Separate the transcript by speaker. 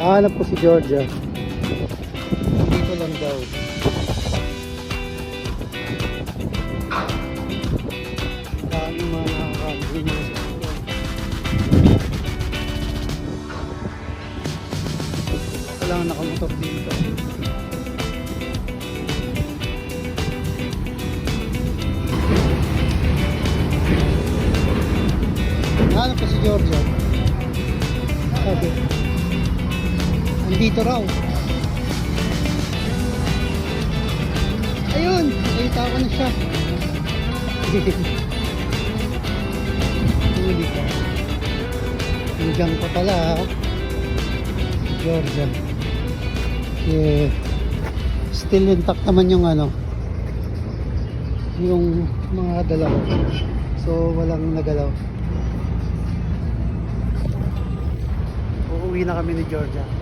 Speaker 1: Hanap ko si Georgia. Dito lang daw. Dami mga nakakabili niya sa. Kailangan nakamotor dito. Hanap ko si Georgia. Sabi. Andito raw. Ayun! Nakita ko na siya. Huli ka. Hanggang pa pala. Si Georgia. Yeah. Still intact naman yung ano. Yung mga dalaw. So walang nagalaw. Uuwi na kami ni Georgia.